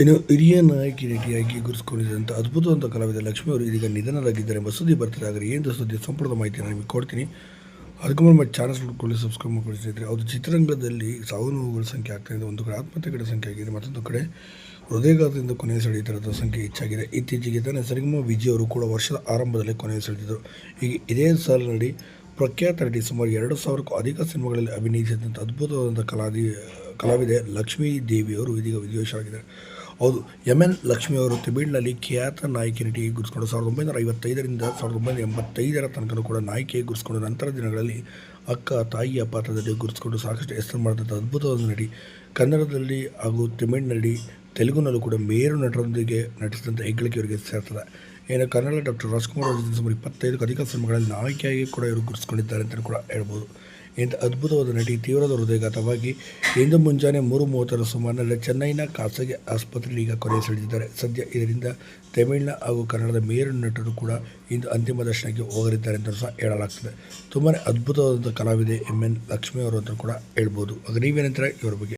ಇನ್ನು ಹಿರಿಯ ನಾಯಕಿ ನಟಿಯಾಗಿ ಗುರುಸ್ಕೊಂಡಿದ್ದಂಥ ಅದ್ಭುತವಂತ ಕಲಾವಿದ ಲಕ್ಷ್ಮಿ ಅವರು ಇದೀಗ ನಿಧನರಾಗಿದ್ದಾರೆ. ಎಂಬ ಸುದ್ದಿ ಬರ್ತಾರೆ ಆದರೆ ಏನು ಸುದ್ದಿ ಸಂಪೂರ್ಣ ಮಾಹಿತಿಯನ್ನು ನಿಮಗೆ ಕೊಡ್ತೀನಿ. ಅದಕ್ಕೂ ಮತ್ತು ಚಾನಲ್ಸ್ ಚಾನಲ್ ನೋಡ್ಕೊಳ್ಳಿ ಸಬ್ಸ್ಕ್ರೈಬ್ ಮಾಡ್ಕೊಳ್ಳಿ ಅದು ಚಿತ್ರರಂಗದಲ್ಲಿ ಸಾವು ನೋವುಗಳ ಸಂಖ್ಯೆ ಆಗ್ತಾ ಇದೆ. ಒಂದು ಕಡೆ ಆತ್ಮಹತ್ಯೆಗಳ ಸಂಖ್ಯೆ ಆಗಿದೆ, ಮತ್ತೊಂದು ಕಡೆ ಹೃದಯಘಾತದಿಂದ ಕೊನೆಯ ಸೆಳೆಯುತ್ತಿರೋದ್ರ ಸಂಖ್ಯೆ ಹೆಚ್ಚಾಗಿದೆ. ಇತ್ತೀಚೆಗೆ ತಾನೇ ಸರಿಗಮ ವಿಜಯ್ ಅವರು ಕೂಡ ವರ್ಷದ ಆರಂಭದಲ್ಲಿ ಕೊನೆಯ ಸೆಳೆದಿದ್ದರು. ಈಗ ಇದೇ ಸಾಲಿನಲ್ಲಿ ಪ್ರಖ್ಯಾತ ನಟಿ ಸುಮಾರು ಎರಡು ಸಾವಿರಕ್ಕೂ ಅಧಿಕ ಸಿನಿಮಾಗಳಲ್ಲಿ ಅಭಿನಯಿಸಿದಂಥ ಅದ್ಭುತವಾದಂಥ ಕಲಾದಿ, ಕಲಾವಿದೆ ಲಕ್ಷ್ಮೀ ದೇವಿ ಅವರು ಇದೀಗ ವಿಧಿವಶರಾಗಿದ್ದಾರೆ ಹೌದು. ಎಂ ಎನ್ ಲಕ್ಷ್ಮಿ ಅವರು ತಮಿಳಿನಲ್ಲಿ ಖ್ಯಾತ ನಾಯಕಿ ನಟಿಯಾಗಿ ಗುರುಸ್ಕೊಂಡು ಸಾವಿರದ ಒಂಬೈನೂರ ಐವತ್ತೈದರಿಂದ ಸಾವಿರದ ಒಂಬೈನೂರ ಎಂಬತ್ತೈದರ ತನಕ ಕೂಡ ನಾಯಕಿಯಾಗಿ ಗುರುಸ್ಕೊಂಡು ನಂತರ ದಿನಗಳಲ್ಲಿ ಅಕ್ಕ ತಾಯಿಯ ಪಾತ್ರದಲ್ಲಿ ಗುರುಸ್ಕೊಂಡು ಸಾಕಷ್ಟು ಹೆಸರು ಮಾಡಿದಂಥ ಅದ್ಭುತವಾದ ನಟಿ. ಕನ್ನಡದಲ್ಲಿ ಹಾಗೂ ತಮಿಳಿನಲ್ಲಿ ತೆಲುಗುನಲ್ಲೂ ಕೂಡ ಮೇರು ನಟರೊಂದಿಗೆ ನಟಿಸಿದಂಥ ಹೆಗ್ಗಳಿಕೆ ಇವರಿಗೆ ಸೇರ್ತದೆ. ಏನು ಕನ್ನಡ ಡಾಕ್ಟರ್ ರಾಜ್ಕುಮಾರ್ ಅವರ ಸುಮಾರು ಇಪ್ಪತ್ತೈದಕ್ಕೂ ಅಧಿಕ ಸಿನಿಮಾಗಳಲ್ಲಿ ನಾಯಕಿಯಾಗಿ ಕೂಡ ಇವರು ಗುರುಸ್ಕೊಂಡಿದ್ದಾರೆ ಅಂತ ಕೂಡ ಹೇಳ್ಬೋದು. ಇಂಥ ಅದ್ಭುತವಾದ ನಟಿ ತೀವ್ರದ ಹೃದಯಘಾತವಾಗಿ ಇಂದು ಮುಂಜಾನೆ ಮೂರು ಮೂವತ್ತರ ಸುಮಾರಿನಲ್ಲಿ ಚೆನ್ನೈನ ಖಾಸಗಿ ಆಸ್ಪತ್ರೆಯಲ್ಲಿ ಈಗ ಕೊನೆ ಸೆಳೆದಿದ್ದಾರೆ ಸದ್ಯ ಇದರಿಂದ ತಮಿಳಿನ ಹಾಗೂ ಕನ್ನಡದ ಮೇರು ನಟರು ಕೂಡ ಇಂದು ಅಂತಿಮ ದರ್ಶನಕ್ಕೆ ಹೋಗಲಿದ್ದಾರೆ ಅಂತ ಸಹ ಹೇಳಲಾಗ್ತದೆ. ತುಂಬಾ ಅದ್ಭುತವಾದಂಥ ಕಲಾವಿದೆ ಎಂ ಎನ್ ಲಕ್ಷ್ಮಿ ಅವರು ಅಂತ ಕೂಡ ಹೇಳ್ಬೋದು. ಆಗ ನೀವೇನಂತಾರೆ? ಇವರ ಬಗ್ಗೆ.